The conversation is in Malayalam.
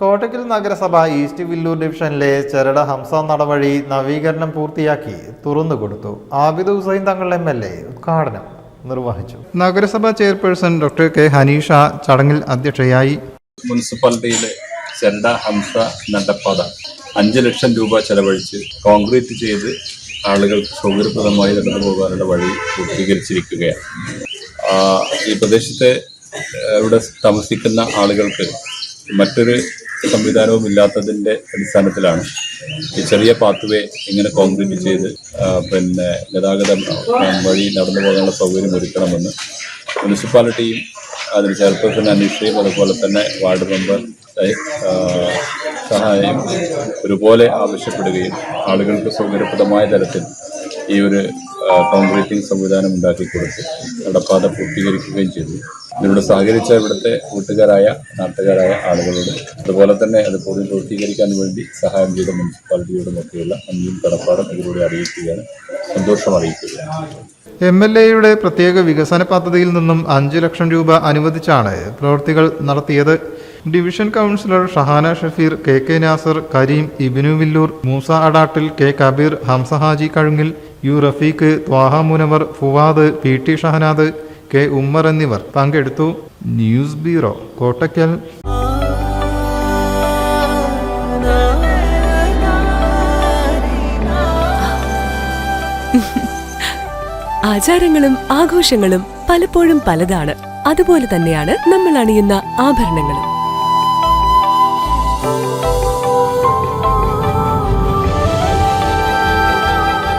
കോട്ടക്കൽ നഗരസഭ ഈസ്റ്റ് വില്ലൂർ ഡിവിഷനിലെ ചരട ഹംസ നടവഴി നവീകരണം പൂർത്തിയാക്കി തുറന്നുകൊടുത്തു Abid Hussain Thangal M L A ഉദ്ഘാടനം നിർവഹിച്ചു. നഗരസഭാ ചെയർപേഴ്സൺ ഡോക്ടർ കെ ഹനീഷ ചടങ്ങിൽ അധ്യക്ഷയായി. മുനിസിപ്പാലിറ്റിയിലെ ചെണ്ട ഹംസ നടപ്പാത അഞ്ച് ലക്ഷം രൂപ ചെലവഴിച്ച് കോൺക്രീറ്റ് ചെയ്ത് ആളുകൾ സൗകര്യപ്രദമായി നടന്നു പോകാനുള്ള വഴി പൂർത്തീകരിച്ചിരിക്കുകയാണ്. ഈ പ്രദേശത്തെ ഇവിടെ താമസിക്കുന്ന ആളുകൾക്ക് മറ്റൊരു സംവിധാനവും ഇല്ലാത്തതിന്റെ അടിസ്ഥാനത്തിലാണ് ഈ ചെറിയ പാത്വേ ഇങ്ങനെ കോൺക്രീറ്റ് ചെയ്ത് പിന്നെ ഗതാഗതം വഴി നടന്നു പോകാനുള്ള സൗകര്യം ഒരുക്കണമെന്ന് മുനിസിപ്പാലിറ്റിയും അതിന് ചെയർപേഴ്സൺ അന്വേഷിക്കുകയും അതുപോലെ തന്നെ വാർഡ് മെമ്പർ സഹായം ഒരുപോലെ ആവശ്യപ്പെടുകയും ആളുകൾക്ക് സൗകര്യപ്രദമായ തരത്തിൽ ഈ ഒരു കോൺക്രീറ്റിംഗ് സംവിധാനം ഉണ്ടാക്കി കൊടുത്ത് നടപ്പാത പൂർത്തീകരിക്കുകയും ചെയ്തു. ഇതിലൂടെ സഹകരിച്ച ഇവിടുത്തെ കൂട്ടുകാരായ നാട്ടുകാരായ ആളുകളോട് അതുപോലെ തന്നെ അത് പൂർണ പൂർത്തീകരിക്കാൻ വേണ്ടി സഹായം ചെയ്ത മുനിസിപ്പാലിറ്റിയോടും ഒക്കെയുള്ള അന്യം കടപ്പാടും ഇതിലൂടെ അറിയിക്കുകയാണ്. സന്തോഷം അറിയിക്കുകയാണ്. എം എൽ എയുടെ പ്രത്യേക വികസന പദ്ധതിയിൽ നിന്നും അഞ്ച് ലക്ഷം രൂപ അനുവദിച്ചാണ് പ്രവൃത്തികൾ നടത്തിയത്. Division councillor Shahana Shafeer K K Nasar Kareem Ibinu Villoor Moosa Adattil K Kabeer Hamzahaji Kazhungil U Rafeeq Thwaha Munavar Fuad P T Shahanad K Ummer എന്നിവർ പങ്കെടുത്തു. News bureau Kottakkal. ആചാരങ്ങളും ആഘോഷങ്ങളും പലപ്പോഴും പലതാണ്. അതുപോലെ തന്നെയാണ് നമ്മൾ അണിയുന്ന ആഭരണങ്ങളും.